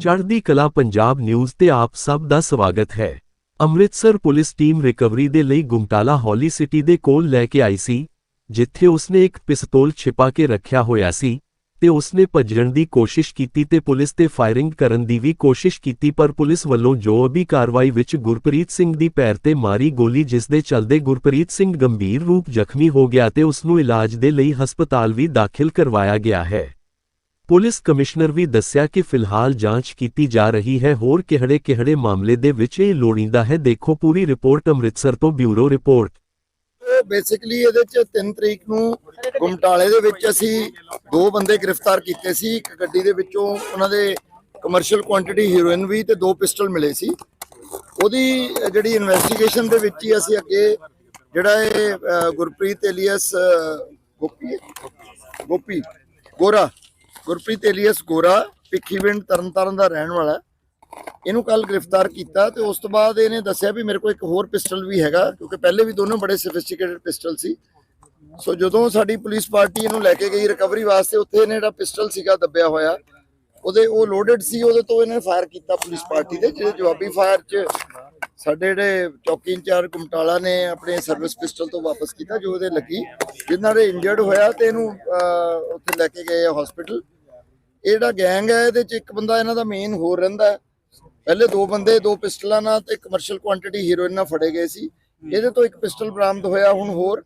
ਚੜ੍ਹਦੀ ਕਲਾ ਪੰਜਾਬ ਨਿਊਜ਼ ਤੇ ਆਪ ਸਭ ਦਾ ਸਵਾਗਤ ਹੈ। ਅੰਮ੍ਰਿਤਸਰ ਪੁਲਿਸ ਟੀਮ ਰਿਕਵਰੀ ਦੇ ਲਈ ਗੁਮਟਾਲਾ ਹੌਲੀ ਸਿਟੀ ਦੇ ਕੋਲ ਲੈ ਕੇ ਆਈ ਸੀ, ਜਿੱਥੇ ਉਸਨੇ ਇੱਕ ਪਿਸਤੌਲ ਛਿਪਾ ਕੇ ਰੱਖਿਆ ਹੋਇਆ ਸੀ ਤੇ ਉਸਨੇ ਭੱਜਣ ਦੀ ਕੋਸ਼ਿਸ਼ ਕੀਤੀ ਤੇ ਪੁਲਿਸ ਤੇ ਫਾਇਰਿੰਗ ਕਰਨ ਦੀ ਵੀ ਕੋਸ਼ਿਸ਼ ਕੀਤੀ, ਪਰ ਪੁਲਿਸ ਵੱਲੋਂ ਜੋ ਅਭੀ ਕਾਰਵਾਈ ਵਿੱਚ ਗੁਰਪ੍ਰੀਤ ਸਿੰਘ ਦੀ ਪੈਰ ਤੇ ਮਾਰੀ ਗੋਲੀ, ਜਿਸ ਦੇ ਚਲਦੇ ਗੁਰਪ੍ਰੀਤ ਸਿੰਘ ਗੰਭੀਰ ਰੂਪ ਜ਼ਖਮੀ ਹੋ ਗਿਆ ਤੇ ਉਸ ਨੂੰ ਇਲਾਜ ਦੇ ਲਈ ਹਸਪਤਾਲ ਵੀ ਦਾਖਲ ਕਰਵਾਇਆ ਗਿਆ ਹੈ। ਪੁਲਿਸ ਕਮਿਸ਼ਨਰ ਵੀ ਦੱਸਿਆ ਕਿ ਫਿਲਹਾਲ ਜਾਂਚ ਕੀਤੀ ਜਾ ਰਹੀ ਹੈ। ਹੋਰ ਕਿਹੜੇ-ਕਿਹੜੇ ਮਾਮਲੇ ਦੇ ਵਿੱਚ ਇਹ ਲੋੜੀਂਦਾ ਹੈ, ਦੇਖੋ ਪੂਰੀ ਰਿਪੋਰਟ ਅੰਮ੍ਰਿਤਸਰ ਤੋਂ ਬਿਊਰੋ ਰਿਪੋਰਟ। ਬੇਸਿਕਲੀ ਇਹਦੇ ਚ 3 ਤਰੀਕ ਨੂੰ ਗੁਮਟਾਲੇ ਦੇ ਵਿੱਚ ਅਸੀਂ ਦੋ ਬੰਦੇ ਗ੍ਰਿਫਤਾਰ ਕੀਤੇ ਸੀ। ਇੱਕ ਗੱਡੀ ਦੇ ਵਿੱਚੋਂ ਉਹਨਾਂ ਦੇ ਕਮਰਸ਼ੀਅਲ ਕੁਆਂਟੀਟੀ ਹੀਰੋਇਨ ਵੀ ਤੇ ਦੋ ਪਿਸਟਲ ਮਿਲੇ ਸੀ। ਉਹਦੀ ਜਿਹੜੀ ਇਨਵੈਸਟੀਗੇਸ਼ਨ ਦੇ ਵਿੱਚ ਹੀ ਅਸੀਂ ਅੱਗੇ ਜਿਹੜਾ ਇਹ ਗੁਰਪ੍ਰੀਤ ਏਲੀਅਸ ਗੋਪੀ ਗੋਪੀ, ਗੋਰਾ। ਗੁਰਪ੍ਰੀਤ ਏਲੀਅਸ ਗੋਰਾ ਭਿੱਖੀਵਿੰਡ ਤਰਨਤਾਰਨ ਦਾ ਰਹਿਣ ਵਾਲਾ ਇਹਨੂੰ ਕੱਲ ਗ੍ਰਿਫਤਾਰ ਕੀਤਾ ਤੇ ਉਸ ਤੋਂ ਬਾਅਦ ਇਹਨੇ ਦੱਸਿਆ ਵੀ ਮੇਰੇ ਕੋਲ ਇੱਕ ਹੋਰ ਪਿਸਟਲ ਵੀ ਹੈਗਾ, ਕਿਉਂਕਿ ਪਹਿਲੇ ਵੀ ਦੋਨੋਂ ਬੜੇ ਸੋਫਿਸਟੀਕੇਟਡ ਪਿਸਟਲ ਸੀ। ਸੋ ਜਦੋਂ ਸਾਡੀ ਪੁਲਿਸ ਪਾਰਟੀ ਇਹਨੂੰ ਲੈ ਕੇ ਗਈ ਰਿਕਵਰੀ ਵਾਸਤੇ, ਉੱਥੇ ਇਹਨੇ ਜਿਹੜਾ ਪਿਸਟਲ ਸੀਗਾ ਦੱਬਿਆ ਹੋਇਆ, ਉਹਦੇ ਉਹ ਲੋਡਡ ਸੀ, ਉਹਦੇ ਤੋਂ ਇਹਨੇ ਫਾਇਰ ਕੀਤਾ ਪੁਲਿਸ ਪਾਰਟੀ ਦੇ, ਜਿਹੜੇ ਜਵਾਬੀ ਫਾਇਰ 'ਚ ਸਾਡੇ ਜਿਹੜੇ ਚੌਕੀ ਇੰਚਾਰਜ ਕੁਮਟਾਲਾ ਨੇ ਆਪਣੇ ਸਰਵਿਸ ਪਿਸਟਲ ਤੋਂ ਵਾਪਸ ਕੀਤਾ, ਜੋ ਉਹਦੇ ਲੱਗੀ, ਜਿਨ੍ਹਾਂ ਦੇ ਇੰਜਰਡ ਹੋਇਆ ਤੇ ਇਹਨੂੰ ਉੱਥੇ ਲੈ ਕੇ ਗਏ ਆ ਹਸਪੀਟਲ ਇਹ ਜਿਹੜਾ ਗੈਂਗ ਹੈ, ਇਹਦੇ ਚ ਇੱਕ ਬੰਦਾ ਇਹਨਾਂ ਦਾ ਮੇਨ ਹੋਰ ਰਹਿੰਦਾ ਪਹਿਲੇ ਦੋ ਬੰਦੇ, ਦੋ ਪਿਸਟਲਾਂ ਨਾਲ ਤੇ ਕਮਰਸ਼ੀਅਲ ਕੁਆਂਟੀਟੀ ਹੀਰੋਇਨ ਨਾਲ ਫੜੇ ਗਏ ਸੀ। ਇਹਦੇ ਤੋਂ ਇੱਕ ਪਿਸਟਲ ਬਰਾਮਦ ਹੋਇਆ ਹੁਣ ਹੋਰ।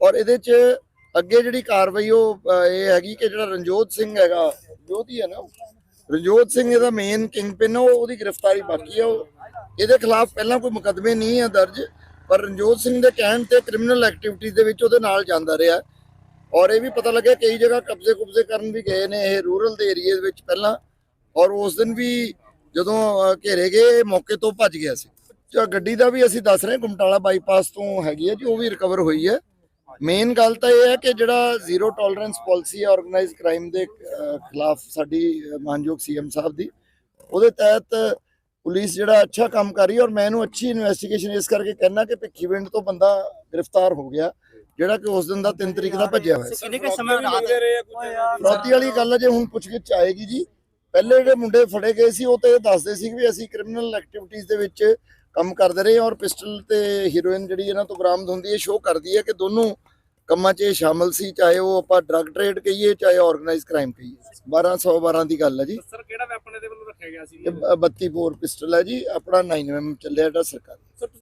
ਔਰ ਇਹਦੇ ਚ ਅੱਗੇ ਜਿਹੜੀ ਕਾਰਵਾਈ ਉਹ ਇਹ ਹੈਗੀ ਕਿ ਜਿਹੜਾ ਰਣਜੋਤ ਸਿੰਘ ਹੈਗਾ ਜੋਧੀ ਹੈ ਨਾ ਉਹ? ਰਣਜੋਤ ਸਿੰਘ ਇਹਦਾ ਮੇਨ ਕਿੰਗਪਿਨ ਉਹ ਉਹਦੀ ਗ੍ਰਿਫਤਾਰੀ ਬਾਕੀ ਹੈ ਉਹ ਇਹਦੇ ਖਿਲਾਫ ਪਹਿਲਾਂ ਕੋਈ ਮੁਕੱਦਮੇ ਨਹੀਂ ਹੈ ਦਰਜ, ਪਰ ਰਣਜੋਤ ਸਿੰਘ ਦੇ ਕਹਿਣ ਤੇ ਕ੍ਰਿਮੀਨਲ ਐਕਟੀਵਿਟੀਜ਼ ਦੇ ਵਿੱਚ ਉਹਦੇ ਨਾਲ ਜਾਂਦਾ ਰਿਹਾ। ਔਰ ਇਹ ਵੀ ਪਤਾ ਲੱਗਿਆ ਕਈ ਜਗ੍ਹਾ ਕਬਜ਼ੇ ਕੁਬਜ਼ੇ ਕਰਨ ਵੀ ਗਏ ਨੇ ਇਹ ਰੂਰਲ ਦੇ ਏਰੀਆ ਵਿੱਚ ਪਹਿਲਾਂ। ਔਰ ਉਸ ਦਿਨ ਵੀ ਜਦੋਂ ਘੇਰੇ ਗਏ ਮੌਕੇ ਤੋਂ ਭੱਜ ਗਿਆ ਸੀ। ਜੋ ਗੱਡੀ ਦਾ ਵੀ ਅਸੀਂ ਦੱਸ ਰਹੇ ਗੁਮਟਾਲਾ ਬਾਈਪਾਸ ਤੋਂ ਹੈਗੀ ਹੈ ਜੀ, ਉਹ ਵੀ ਰਿਕਵਰ ਹੋਈ ਹੈ। ਮੇਨ ਗੱਲ ਤਾਂ ਇਹ ਹੈ ਕਿ ਜਿਹੜਾ ਜ਼ੀਰੋ ਟੋਲਰੈਂਸ ਪਾਲਿਸੀ ਹੈ ਆਰਗੇਨਾਈਜ਼ਡ ਕ੍ਰਾਈਮ ਦੇ ਖਿਲਾਫ ਸਾਡੀ ਮਾਨਯੋਗ ਸੀਐਮ ਸਾਹਿਬ ਦੀ, ਉਹਦੇ ਤਹਿਤ ਪੁਲਿਸ ਜਿਹੜਾ ਅੱਛਾ ਕੰਮ ਕਰ ਰਹੀ ਔਰ ਮੈਂ ਇਹਨੂੰ ਅੱਛੀ ਇਨਵੈਸਟੀਗੇਸ਼ਨ ਇਸ ਕਰਕੇ ਕਹਿਣਾ ਕਿ ਭਿੱਖੀਵਿੰਡ ਤੋਂ ਬੰਦਾ ਗ੍ਰਿਫਤਾਰ ਹੋ ਗਿਆ। ਜਿਹੜਾ ਕਿ ਉਸ ਦਿਨ ਦਾ 3 ਤਰੀਕ ਦਾ ਭੱਜਿਆ ਹੋਇਆ ਸੀ। ਕਿੰਨੇ ਕੁ ਸਮੇਂ ਰਾਤ ਫਰੌਤੀ ਵਾਲੀ ਗੱਲ ਜੇ ਹੁਣ ਪੁੱਛਗਿੱਛ ਆਏਗੀ ਜੀ ਪਹਿਲੇ ਜਿਹੜੇ ਮੁੰਡੇ ਫੜੇ ਗਏ ਸੀ ਉਹ ਤੇ ਦੱਸਦੇ ਸੀ ਵੀ ਅਸੀਂ ਕ੍ਰਿਮੀਨਲ ਐਕਟੀਵਿਟੀਜ਼ ਦੇ ਵਿੱਚ ਕੰਮ ਕਰਦੇ ਰਹੇ ਔਰ ਪਿਸਟਲ ਤੇ ਹੀਰੋਇਨ ਜਿਹੜੀ ਇਹਨਾਂ ਤੋਂ ਬਰਾਮਦ ਹੁੰਦੀ ਹੈ ਸ਼ੋਅ ਕਰਦੀ ਹੈ ਕਿ ਦੋਨੋਂ ਕੰਮਾਂ 'ਚ ਇਹ ਸ਼ਾਮਲ ਸੀ ਚਾਹੇ ਉਹ ਆਪਾਂ ਡਰੱਗ ਟ੍ਰੇਡ ਕਹੀਏ ਚਾਹੇ ਆਰਗੇਨਾਈਜ਼ ਕ੍ਰਾਈਮ ਕਹੀਏ। 1212 ਦੀ ਗੱਲ ਹੈ ਜੀ। ਸਰ ਕਿਹੜਾ ਵੈਪਨ ਇਹਦੇ ਵੱਲੋਂ ਰੱਖਿਆ ਗਿਆ ਸੀ? ਇਹ 32 ਬੋਰ ਪਿਸਟਲ ਹੈ ਜੀ ਆਪਣਾ 9mm ਚੱਲਿਆ ਜਿਹੜਾ ਸਰਕਾਰ।